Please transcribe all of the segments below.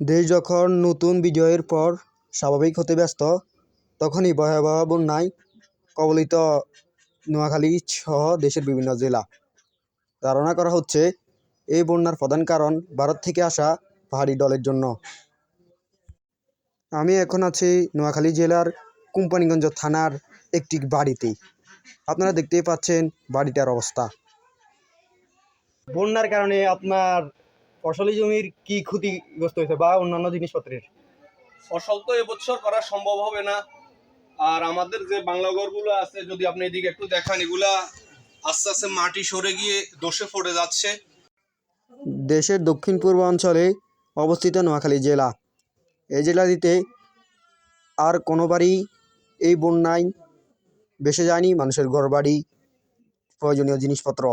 দেশ যখন নতুন বিজয়ের পর স্বাভাবিক হতে ব্যস্ত, তখনই ভয়াবহ বন্যায় কবলিত নোয়াখালী সহ দেশের বিভিন্ন জেলা। ধারণা করা হচ্ছে, এই বন্যার প্রধান কারণ ভারত থেকে আসা পাহাড়ি দলের জন্য। আমি এখন আছি নোয়াখালী জেলার কোম্পানিগঞ্জ থানার একটি বাড়িতে। আপনারা দেখতেই পাচ্ছেন বাড়িটার অবস্থা। বন্যার কারণে আপনার ফসলি জমির কি ক্ষতিগ্রস্ত হয়েছে বা অন্যান্য জিনিসপত্রের? ফসল তো এবছর করা সম্ভব হবে না। আর আমাদের যে বাংলা ঘরগুলো আছে যদি আপনি এদিকে একটু দেখান এগুলা আস্তে আস্তে মাটি সরে গিয়ে দোষে পড়ে যাচ্ছে। দেশের দক্ষিণ পূর্ব অঞ্চলে অবস্থিত নোয়াখালী জেলা। এই জেলাটিতে আর কোনোবারই এই বন্যায় ভেসে যায়নি মানুষের ঘরবাড়ি প্রয়োজনীয় জিনিসপত্র।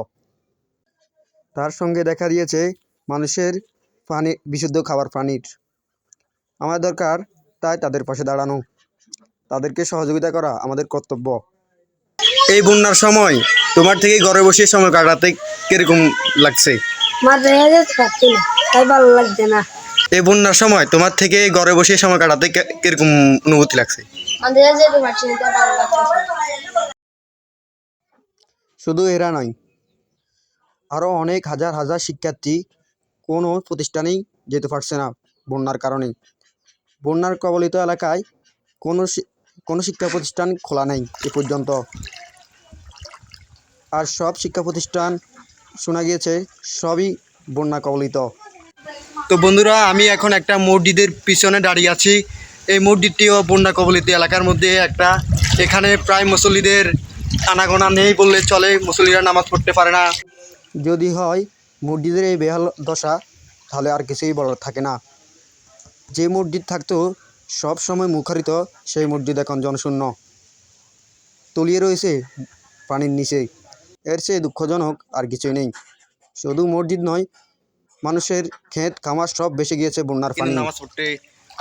তার সঙ্গে দেখা দিয়েছে মানুষের পানি বিশুদ্ধ খাবার পানির আমার দরকার তাই তাদের পাশে দাঁড়ানো। তাদেরকে সহযোগিতা করা আমাদের কর্তব্য। এই বন্যার সময় তোমার থেকে ঘরে বসে সময় কাটাতে কীরকম লাগছে? তাই ভালো না। এই বন্যার সময় তোমার থেকে ঘরে বসে সময় কাটাতে কীরকম অনুভূতি লাগছে? শুধু এরা নয় আরও অনেক হাজার হাজার শিক্ষার্থী কোনো প্রতিষ্ঠানেই যেতে পারছে না বন্যার কারণে। বন্যার কবলিত এলাকায় কোনো কোনো শিক্ষা প্রতিষ্ঠান খোলা নেই এ পর্যন্ত। আর সব শিক্ষা প্রতিষ্ঠান শোনা গিয়েছে, সবই বন্যা কবলিত। তো বন্ধুরা, আমি এখন একটা মসজিদের পিছনে দাঁড়িয়ে আছি। এই মসজিদটিও বন্যা কবলিত এলাকার মধ্যে একটা। এখানে প্রায় মুসল্লিদের আনাগোনা নেই বললে চলে, মুসল্লিরা নামাজ পড়তে পারে না। যদি হয় মসজিদের এই বেহাল দশা তাহলে আর কিছুই বলার থাকে না। যে মসজিদ থাকতো সব সময় মুখারিত সেই মসজিদ এখন জনশূন্য। তলিয়ে রয়েছে পানির নিচে। এর চেয়ে দুঃখজনক আর কিছুই নেই। শুধু মসজিদ নয় মানুষের ক্ষেত খামার সব বেসে গিয়েছে বন্যার পানি। নামাজ পড়তে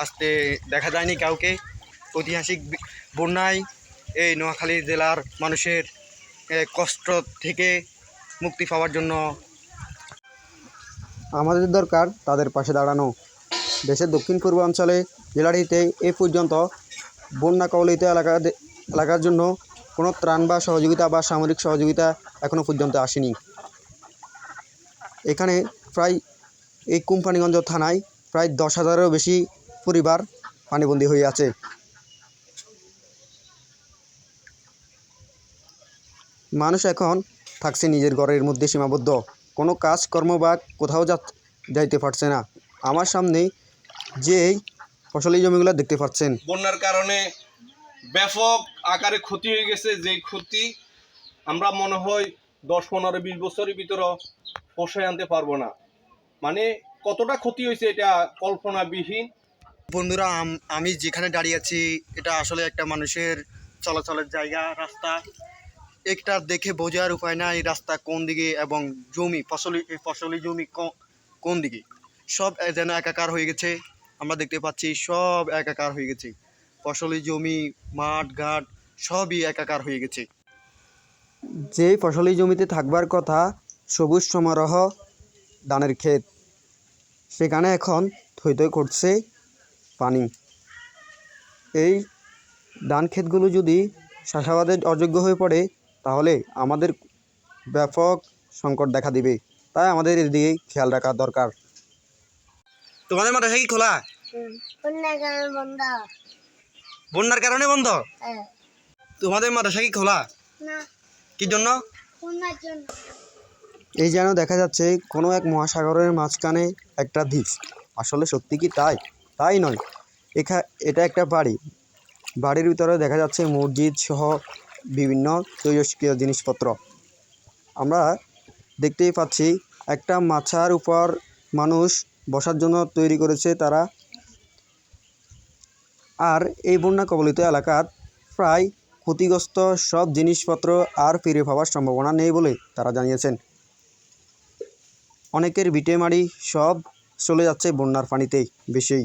আসতে দেখা যায়নি কাউকে। ঐতিহাসিক বন্যায় এই নোয়াখালী জেলার মানুষের কষ্ট থেকে মুক্তি পাওয়ার জন্য আমাদের দরকার তাদের পাশে দাঁড়ানো। দেশের দক্ষিণ পূর্বাঞ্চলে জেলাটিতে এ পর্যন্ত বন্যা কবলিত এলাকা এলাকার জন্য কোনো ত্রাণ বা সহযোগিতা বা সামরিক সহযোগিতা এখনও পর্যন্ত আসেনি। এখানে প্রায় এই কোম্পানিগঞ্জ থানায় প্রায় দশ হাজারেরও বেশি পরিবার পানিবন্দী হয়ে আছে। মানুষ এখন থাকছে নিজের ঘরের মধ্যে সীমাবদ্ধ। কোনো কাজকর্ম বা কোথাও যা যাইতে পারছে না। আমার সামনে যে ফসলি জমিগুলো দেখতে পাচ্ছেন। বন্যার কারণে ব্যাপক আকারে ক্ষতি হয়ে গেছে। যেই ক্ষতি আমরা মনে হয় দশ পনেরো বিশ বছরের ভিতরে পোষায় আনতে পারব না। মানে কতটা ক্ষতি হয়েছে এটা কল্পনাবিহীন। বন্ধুরা আমি যেখানে দাঁড়িয়ে আছি এটা আসলে একটা মানুষের চলাচলের জায়গা রাস্তা। একটা দেখে বোঝার উপায় নাই রাস্তা কোন দিকে এবং জমি, ফসলি ফসলি জমি কোন দিকে। সব যেন একাকার হয়ে গেছে, আমরা দেখতে পাচ্ছি সব একাকার হয়ে গেছে। ফসলি জমি, মাঠ, ঘাট সবই একাকার হয়ে গেছে। যে ফসলি জমিতে থাকবার কথা, সবুজ সমারোহ ধানের ক্ষেত। সেখানে এখন থই থই করছে পানি। এই ধান ক্ষেতগুলো যদি চাষাবাদের অযোগ্য হয়ে পড়ে তাহলে আমাদের ব্যাপক সংকট দেখা দিবে। তাই আমাদের এদিকে খেয়াল রাখা দরকার। তোমাদের মাদ্রাসা কি খোলা? বন্যার কারণে বন্ধ। হ্যাঁ। তোমাদের মাদ্রাসা কি খোলা? কি জন্য? জন্য। এই যেন দেখা যাচ্ছে কোনো এক মহাসাগরের মাঝখানে একটা দ্বীপ। আসলে সত্যি কি তাই? তাই নয়। এখা এটা একটা বাড়ি। বাড়ির ভিতরে দেখা যাচ্ছে মসজিদ সহ বিভিন্ন তৈজস্ক্রিয় জিনিসপত্র। আমরা দেখতেই পাচ্ছি, একটা মাছার উপর মানুষ বসার জন্য তৈরি করেছে তারা। আর এই বন্যা কবলিত এলাকার প্রায় ক্ষতিগ্রস্ত সব জিনিসপত্র আর ফিরে পাওয়ার সম্ভাবনা নেই বলে তারা জানিয়েছেন। অনেকের ভিটে মাড়ি সব চলে যাচ্ছে বন্যার পানিতেই বেশি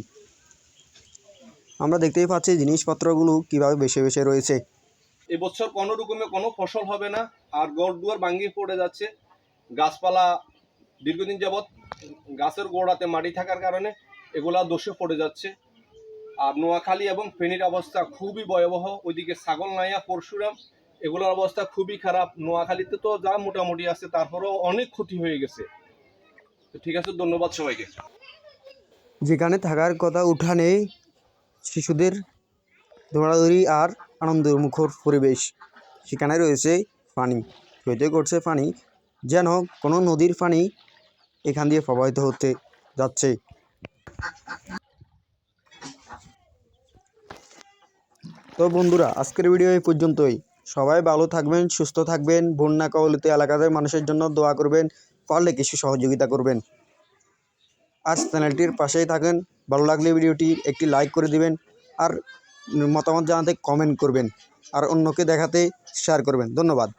আমরা দেখতেই পাচ্ছি জিনিসপত্রগুলো কীভাবে বেশি বেশি রয়েছে। এবছর কোনো রকমে কোনো ফসল হবে না, আর গড় দুয়ার ভাঙ্গি পড়ে যাচ্ছে। গাছপালা দীর্ঘদিন যাবৎ গাছের গোড়াতে মাটি থাকার কারণে এগুলা দোষে পড়ে যাচ্ছে। আর নোয়াখালী এবং ফেনীর অবস্থা খুবই ভয়াবহ, ওইদিকে ছাগল নাইয়া পরশুরাম, এগুলোর অবস্থা খুবই খারাপ। নোয়াখালীতে তো যা মোটামুটি আছে, তারপরেও অনেক ক্ষতি হয়ে গেছে। ঠিক আছে, ধন্যবাদ সবাইকে। যেখানে থাকার কথা উঠানে শিশুদের দৌড়াদৌড়ি আর আনন্দমুখর পরিবেশ। সেখানে রয়েছে পানি। সইতে করছে পানি যেন কোনো নদীর পানি এখান দিয়ে প্রবাহিত হতে যাচ্ছে। তো বন্ধুরা, আজকের ভিডিও এই পর্যন্তই। সবাই ভালো থাকবেন, সুস্থ থাকবেন, বন্যা কবলিত এলাকাদের মানুষের জন্য দোয়া করবেন, পারলে কিছু সহযোগিতা করবেন। আজ চ্যানেলটির পাশেই থাকেন। ভালো লাগলে ভিডিওটি একটি লাইক করে দিবেন। আর মতামত জানাতে কমেন্ট করবেন আর অন্যকে দেখাতে শেয়ার করবেন। ধন্যবাদ।